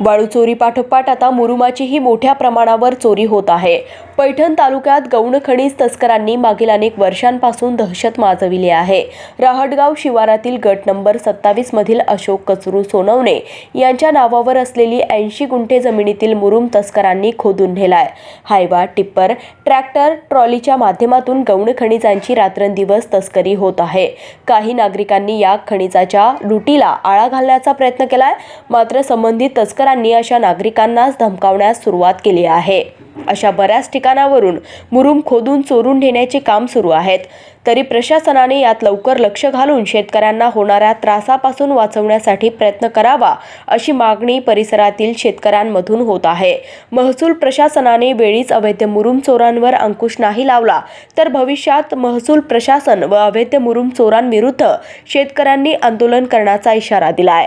वाळू चोरी पाठोपाठ आता मुरुमाचीही मोठ्या प्रमाणावर चोरी होत आहे. पैठण तालुक्यात गौण खनिज तस्करांनी मागील अनेक वर्षांपासून दहशत माजविली आहे. राहटगाव शिवारातील गट नंबर सत्तावीस मधील अशोक कचरू सोनवणे यांच्या नावावर असलेली ऐंशी गुंठे जमिनीतील मुरुम तस्करांनी खोदून नेलाय. हायवा टिप्पर ट्रॅक्टर ट्रॉलीच्या माध्यमातून गौण खनिजांची रात्रंदिवस तस्करी होत आहे. काही नागरिकांनी या खनिजाच्या लुटीला आळा घालण्याचा प्रयत्न केलाय मात्र संबंधित तस्कर तस्करांनी अशा नागरिकांनाच धमकावण्यास सुरुवात केली आहे. अशा बऱ्याच ठिकाणावरून मुरुम खोदून चोरून नेण्याचे काम सुरू आहेत. तरी प्रशासनाने यात लवकर लक्ष घालून शेतकऱ्यांना होणाऱ्या त्रासापासून वाचवण्यासाठी प्रयत्न करावा अशी मागणी परिसरातील शेतकऱ्यांमधून होत आहे. महसूल प्रशासनाने वेळीच अवैध मुरुम चोरांवर अंकुश नाही लावला तर भविष्यात महसूल प्रशासन व अवैध मुरुम चोरांविरुद्ध शेतकऱ्यांनी आंदोलन करण्याचा इशारा दिलाय.